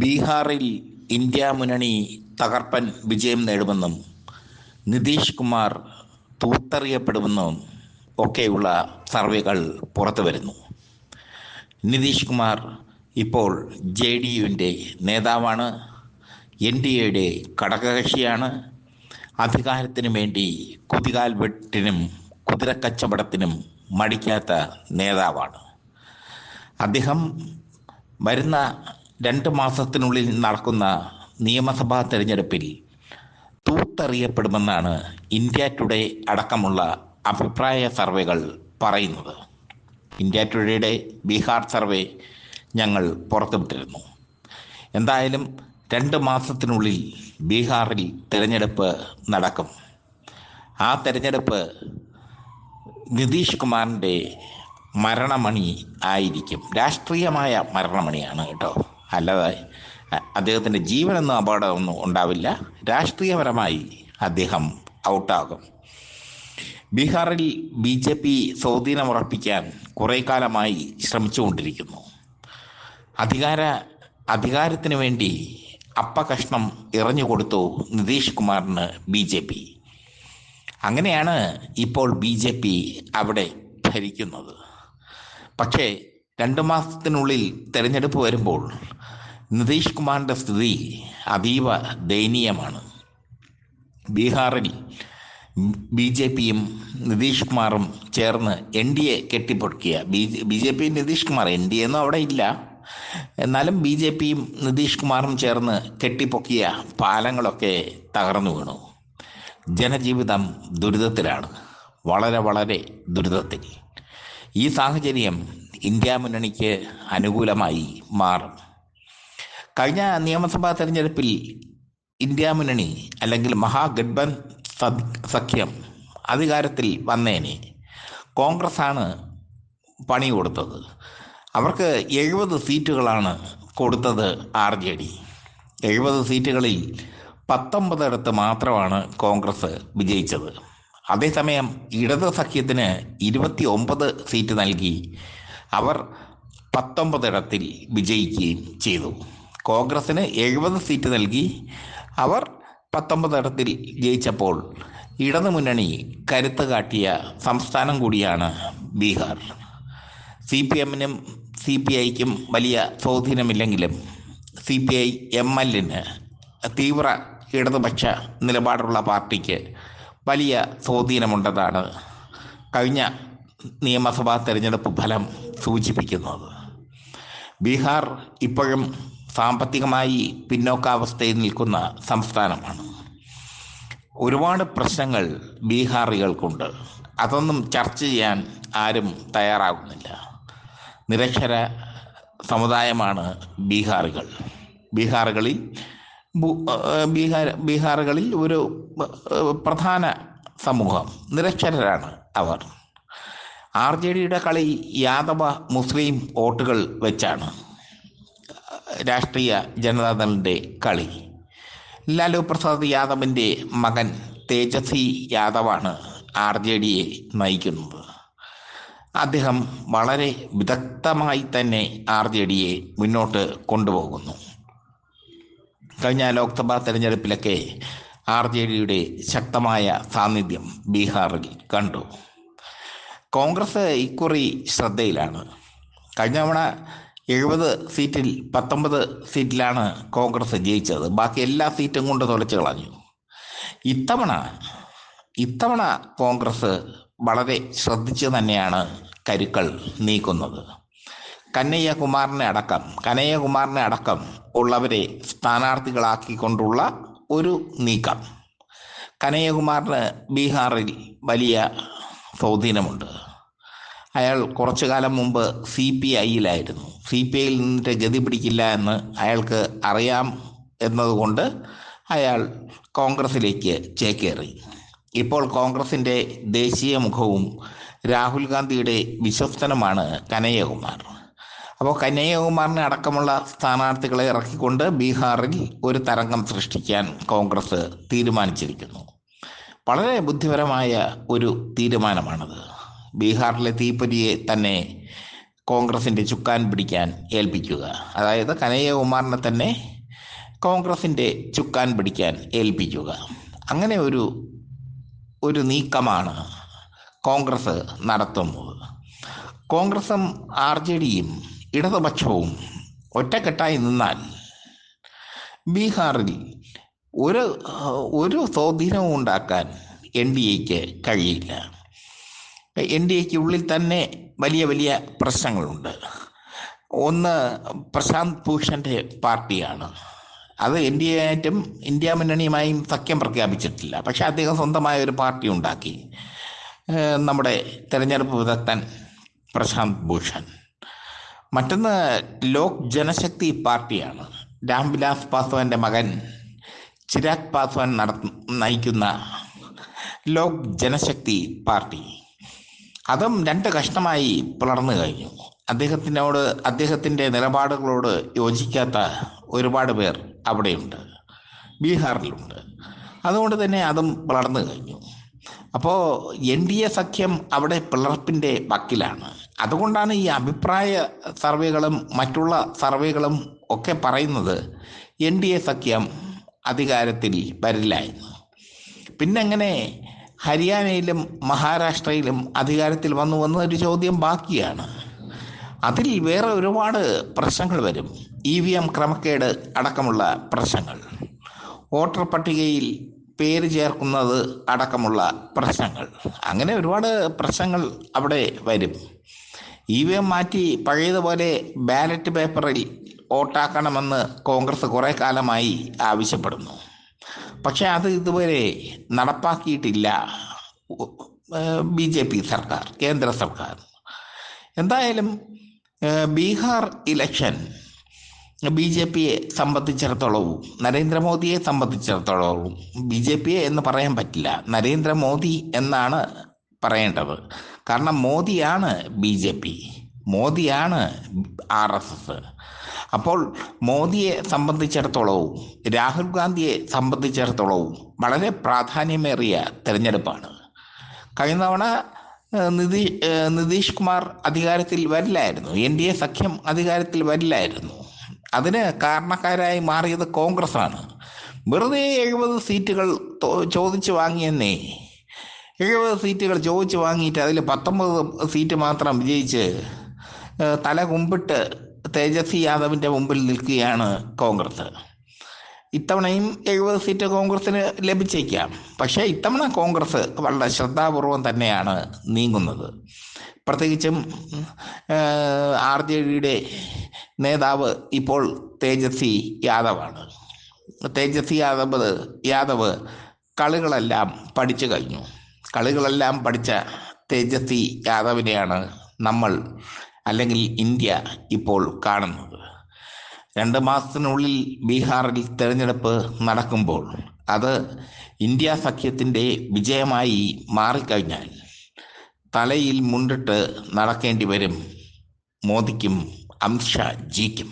ബീഹാറിൽ ഇന്ത്യ മുന്നണി തകർപ്പൻ വിജയം നേടുമെന്നും നിതീഷ് കുമാർ തൂത്തറിയപ്പെടുമെന്നും ഒക്കെയുള്ള സർവേകൾ പുറത്തു വരുന്നു. നിതീഷ് കുമാർ ഇപ്പോൾ ജെ ഡി യുവിന്റെ നേതാവാണ് എൻ ഡി എയുടെ ഘടകകക്ഷിയാണ്. അധികാരത്തിനു വേണ്ടി കുതികാൽ വെട്ടിനും കുതിരക്കച്ചവടത്തിനും മടിക്കാത്ത നേതാവാണ്. അദ്ദേഹം വരുന്ന രണ്ട് മാസത്തിനുള്ളിൽ നടക്കുന്ന നിയമസഭാ തെരഞ്ഞെടുപ്പിൽ തൂത്തറിയപ്പെടുമെന്നാണ് ഇന്ത്യ ടുഡേ അടക്കമുള്ള അഭിപ്രായ സർവേകൾ പറയുന്നത്. ഇന്ത്യ ടുഡേയുടെ ബീഹാർ സർവേ ഞങ്ങൾ പുറത്തുവിട്ടിരുന്നു. എന്തായാലും രണ്ട് മാസത്തിനുള്ളിൽ ബീഹാറിൽ തിരഞ്ഞെടുപ്പ് നടക്കും. ആ തെരഞ്ഞെടുപ്പ് നിതീഷ് കുമാറിന്റെ മരണമണി ആയിരിക്കും. രാഷ്ട്രീയമായ മരണമണിയാണ് കേട്ടോ. അല്ലാതെ അദ്ദേഹത്തിന്റെ ജീവനൊന്നും അപകടമൊന്നും ഉണ്ടാവില്ല. രാഷ്ട്രീയപരമായി അദ്ദേഹം ഔട്ടാകും. ബീഹാറിൽ ബി ജെ പി സ്വാധീനമുറപ്പിക്കാൻ കുറേ കാലമായി ശ്രമിച്ചുകൊണ്ടിരിക്കുന്നു. അധികാര അധികാരത്തിന് വേണ്ടി അപ്പകഷ്ണം എറിഞ്ഞു കൊടുത്തു നിതീഷ് കുമാറിന് ബി ജെ പി. അങ്ങനെയാണ് ഇപ്പോൾ ബി ജെ പി അവിടെ ഭരിക്കുന്നത്. പക്ഷേ രണ്ട് മാസത്തിനുള്ളിൽ തെരഞ്ഞെടുപ്പ് വരുമ്പോൾ നിതീഷ് കുമാറിന്റെ സ്ഥിതി അതീവ ദയനീയമാണ്. ബീഹാറിൽ ബി ജെ പിയും നിതീഷ് കുമാറും ചേർന്ന് എൻ ഡി എ കെട്ടിപ്പൊടുക്കിയ ബി ബി ജെ പിയും Nitish Kumar N D A ഒന്നും അവിടെ ഇല്ല. എന്നാലും ബി ജെ പിയും നിതീഷ് കുമാറും ചേർന്ന് കെട്ടിപ്പൊക്കിയ പാലങ്ങളൊക്കെ തകർന്നു വീണു. ജനജീവിതം ദുരിതത്തിലാണ്. വളരെ വളരെ ദുരിതത്തിൽ. ഈ സാഹചര്യം ഇന്ത്യ മുന്നണിക്ക് അനുകൂലമായി മാറും. കഴിഞ്ഞ നിയമസഭാ തെരഞ്ഞെടുപ്പിൽ ഇന്ത്യ മുന്നണി അല്ലെങ്കിൽ മഹാഗഡ്ബൻ സഖ്യം അധികാരത്തിൽ വന്നേനെ കോൺഗ്രസ്സാണ് പണി കൊടുത്തത്. അവർക്ക് എഴുപത് സീറ്റുകളാണ് കൊടുത്തത് ആർ ജെ ഡി. എഴുപത് സീറ്റുകളിൽ പത്തൊമ്പതിടത്ത് മാത്രമാണ് കോൺഗ്രസ് വിജയിച്ചത്. അതേസമയം ഇടത് സഖ്യത്തിന് ഇരുപത്തി ഒമ്പത് സീറ്റ് നൽകി അവർ പത്തൊമ്പതിടത്തിൽ വിജയിക്കുകയും ചെയ്തു. കോൺഗ്രസ്സിന് എഴുപത് സീറ്റ് നൽകി അവർ പത്തൊമ്പതിടത്തിൽ ജയിച്ചപ്പോൾ ഇടതു മുന്നണി കരുത്ത് കാട്ടിയ സംസ്ഥാനം കൂടിയാണ് ബീഹാർ. സി പി എമ്മിനും സി പി ഐക്കും വലിയ സ്വാധീനമില്ലെങ്കിലും സി പി ഐ എം എല്ലിന് തീവ്ര ഇടതുപക്ഷ നിലപാടുള്ള പാർട്ടിക്ക് വലിയ സ്വാധീനമുണ്ടെന്നാണ് കഴിഞ്ഞ നിയമസഭാ തെരഞ്ഞെടുപ്പ് ഫലം സൂചിപ്പിക്കുന്നത്. ബീഹാർ ഇപ്പോഴും സാമ്പത്തികമായി പിന്നോക്കാവസ്ഥയിൽ നിൽക്കുന്ന സംസ്ഥാനമാണ്. ഒരുപാട് പ്രശ്നങ്ങൾ ബീഹാറികൾക്കുണ്ട്. അതൊന്നും ചർച്ച ചെയ്യാൻ ആരും തയ്യാറാകുന്നില്ല നിരക്ഷര സമുദായമാണ് ബീഹാറുകൾ. ബീഹാറുകളിൽ ബീഹാർ ബീഹാറുകളിൽ ഒരു പ്രധാന സമൂഹം നിരക്ഷരരാണ് അവർ. ആർ ജെ ഡിയുടെ കളി യാദവ മുസ്ലിം വോട്ടുകൾ വെച്ചാണ്. രാഷ്ട്രീയ ജനതാദളിന്റെ കളി. ലാലു പ്രസാദ് യാദവിന്റെ മകൻ തേജസ്വി യാദവാണ് ആർ ജെ ഡിയെ നയിക്കുന്നത്. അദ്ദേഹം വളരെ വിദഗ്ധമായി തന്നെ ആർ ജെ ഡിയെ മുന്നോട്ട് കൊണ്ടുപോകുന്നു. കഴിഞ്ഞ ലോക്സഭാ തെരഞ്ഞെടുപ്പിലൊക്കെ ആർ ജെ ഡിയുടെ ശക്തമായ സാന്നിധ്യം ബീഹാറിൽ കണ്ടു. കോൺഗ്രസ് ഇക്കുറി ശ്രദ്ധയിലാണ്. കഴിഞ്ഞ തവണ എഴുപത് സീറ്റിൽ പത്തൊമ്പത് സീറ്റിലാണ് കോൺഗ്രസ് ജയിച്ചത്. ബാക്കി എല്ലാ സീറ്റും കൊണ്ട് തുളച്ചു കളഞ്ഞു. ഇത്തവണ ഇത്തവണ കോൺഗ്രസ് വളരെ ശ്രദ്ധിച്ച് തന്നെയാണ് കരുക്കൾ നീക്കുന്നത്. കന്നയ്യകുമാറിനെ അടക്കം കനയ്യകുമാറിനെ അടക്കം ഉള്ളവരെ സ്ഥാനാർത്ഥികളാക്കിക്കൊണ്ടുള്ള ഒരു നീക്കം. കനയ്യകുമാറിന് ബീഹാറിൽ വലിയ സ്വാധീനമുണ്ട്. അയാൾ കുറച്ചു കാലം മുമ്പ് സി പി ഐയിലായിരുന്നു. സി പി ഐയിൽ നിന്നിട്ട് ഗതി പിടിക്കില്ല എന്ന് അയാൾക്ക് അറിയാം എന്നതുകൊണ്ട് അയാൾ കോൺഗ്രസിലേക്ക് ചേക്കേറി. ഇപ്പോൾ കോൺഗ്രസിന്റെ ദേശീയ മുഖവും രാഹുൽ ഗാന്ധിയുടെ വിശ്വസ്തനുമാണ് കനയ്യകുമാർ. അപ്പോൾ കനയ്യകുമാറിനെ അടക്കമുള്ള സ്ഥാനാർത്ഥികളെ ഇറക്കിക്കൊണ്ട് ബീഹാറിൽ ഒരു തരംഗം സൃഷ്ടിക്കാൻ കോൺഗ്രസ് തീരുമാനിച്ചിരിക്കുന്നു. വളരെ ബുദ്ധിപരമായ ഒരു തീരുമാനമാണത്. ബീഹാറിലെ തീപ്പൊരിയെ തന്നെ കോൺഗ്രസിന്റെ ചുക്കാൻ പിടിക്കാൻ ഏൽപ്പിക്കുക. അതായത് കനയ്യകുമാറിനെ തന്നെ കോൺഗ്രസിന്റെ ചുക്കാൻ പിടിക്കാൻ ഏൽപ്പിക്കുക. അങ്ങനെ ഒരു ഒരു നീക്കമാണ് കോൺഗ്രസ് നടത്തുന്നത്. കോൺഗ്രസും ആർ ജെ ഡിയും ഇടതുപക്ഷവും ഒറ്റക്കെട്ടായി നിന്നാൽ ബീഹാറിൽ ഒരു ഒരു സ്വാധീനവും ഉണ്ടാക്കാൻ എൻ ഡി എക്ക് കഴിയില്ല. എൻ ഡി എക്ക് ഉള്ളിൽ തന്നെ വലിയ വലിയ പ്രശ്നങ്ങളുണ്ട്. ഒന്ന് പ്രശാന്ത് ഭൂഷന്റെ പാർട്ടിയാണ്. അത് എൻ ഡി എയായിട്ടും ഇന്ത്യ മുന്നണിയുമായും സഖ്യം പ്രഖ്യാപിച്ചിട്ടില്ല. പക്ഷെ അദ്ദേഹം സ്വന്തമായ ഒരു പാർട്ടി ഉണ്ടാക്കി. നമ്മുടെ തെരഞ്ഞെടുപ്പ് വിദഗ്ധൻ പ്രശാന്ത് ഭൂഷൺ. മറ്റൊന്ന് ലോക് ജനശക്തി പാർട്ടിയാണ്. രാംവിലാസ് പാസ്വാന്റെ മകൻ ചിരാഗ് പാസ്വാൻ നടത്ത നയിക്കുന്ന ലോക് ജനശക്തി പാർട്ടി. അതും രണ്ട് കഷ്ണമായി പിളർന്നു കഴിഞ്ഞു. അദ്ദേഹത്തിനോട് അദ്ദേഹത്തിന്റെ നിലപാടുകളോട് യോജിക്കാത്ത ഒരുപാട് പേർ അവിടെയുണ്ട്. ബീഹാറിലുണ്ട്. അതുകൊണ്ട് തന്നെ അതും പിളർന്നു കഴിഞ്ഞു. അപ്പോൾ എൻ ഡി എ സഖ്യം അവിടെ പിളർപ്പിന്റെ വക്കിലാണ്. അതുകൊണ്ടാണ് ഈ അഭിപ്രായ സർവേകളും മറ്റുള്ള സർവേകളും ഒക്കെ പറയുന്നത് എൻ ഡി എ സഖ്യം അധികാരത്തിൽ വരില്ലായിരുന്നു. പിന്നെ എങ്ങനെ ഹരിയാനയിലും മഹാരാഷ്ട്രയിലും അധികാരത്തിൽ വന്നു വന്ന ഒരു ചോദ്യം ബാക്കിയാണ്. അതിൽ വേറെ ഒരുപാട് പ്രശ്നങ്ങൾ വരും. ഇ വി എം ക്രമക്കേട് അടക്കമുള്ള പ്രശ്നങ്ങൾ. വോട്ടർ പട്ടികയിൽ പേര് ചേർക്കുന്നത് അടക്കമുള്ള പ്രശ്നങ്ങൾ. അങ്ങനെ ഒരുപാട് പ്രശ്നങ്ങൾ അവിടെ വരും. ഇ വി എം മാറ്റി പഴയതുപോലെ ബാലറ്റ് പേപ്പറിൽ വോട്ടാക്കണമെന്ന് കോൺഗ്രസ് കുറേ കാലമായി ആവശ്യപ്പെടുന്നു. പക്ഷെ അത് ഇതുവരെ നടപ്പാക്കിയിട്ടില്ല. ബി ജെ പി സർക്കാർ കേന്ദ്ര സർക്കാർ. എന്തായാലും ബീഹാർ ഇലക്ഷൻ ബി ജെ പിയെ സംബന്ധിച്ചിടത്തോളവും നരേന്ദ്രമോദിയെ സംബന്ധിച്ചിടത്തോളവും ബി ജെ പിയെ എന്ന് പറയാൻ പറ്റില്ല. നരേന്ദ്രമോദി എന്നാണ് പറയേണ്ടത്. കാരണം മോദിയാണ് ബി ജെ പി. മോദിയാണ് ആർ എസ് എസ്. അപ്പോൾ മോദിയെ സംബന്ധിച്ചിടത്തോളവും രാഹുൽ ഗാന്ധിയെ സംബന്ധിച്ചിടത്തോളവും വളരെ പ്രാധാന്യമേറിയ തെരഞ്ഞെടുപ്പാണ്. കഴിഞ്ഞ തവണ നിതീഷ് നിതി നിതീഷ് കുമാർ അധികാരത്തിൽ വരില്ലായിരുന്നു. എൻ ഡി എ സഖ്യം അധികാരത്തിൽ വരില്ലായിരുന്നു. അതിന് കാരണക്കാരായി മാറിയത് കോൺഗ്രസ്സാണ്. വെറുതെ എഴുപത് സീറ്റുകൾ ചോദിച്ചു വാങ്ങിയെന്നേ. എഴുപത് സീറ്റുകൾ ചോദിച്ചു വാങ്ങിയിട്ട് അതിൽ പത്തൊമ്പത് സീറ്റ് മാത്രം വിജയിച്ച് തല കുമ്പിട്ട് തേജസ്വി യാദവിന്റെ മുമ്പിൽ നിൽക്കുകയാണ് കോൺഗ്രസ്. ഇത്തവണയും എഴുപത് സീറ്റ് കോൺഗ്രസിന് ലഭിച്ചേക്കാം. പക്ഷേ ഇത്തവണ കോൺഗ്രസ് വളരെ ശ്രദ്ധാപൂർവം തന്നെയാണ് നീങ്ങുന്നത്. പ്രത്യേകിച്ചും ആർ ജെ ഡിയുടെ നേതാവ് ഇപ്പോൾ തേജസ്വി യാദവാണ്. തേജസ്വി യാദവ് യാദവ് കളികളെല്ലാം പഠിച്ചു കഴിഞ്ഞു. കളികളെല്ലാം പഠിച്ച തേജസ്വി യാദവിനെയാണ് നമ്മൾ അല്ലെങ്കിൽ ഇന്ത്യ ഇപ്പോൾ കാണുന്നത്. രണ്ട് മാസത്തിനുള്ളിൽ ബീഹാറിൽ തെരഞ്ഞെടുപ്പ് നടക്കുമ്പോൾ അത് ഇന്ത്യ സഖ്യത്തിന്റെ വിജയമായി മാറിക്കഴിഞ്ഞാൽ തലയിൽ മുണ്ടിട്ട് നടക്കേണ്ടി വരും മോദിക്കും അമിത്ഷാ ജിക്കും.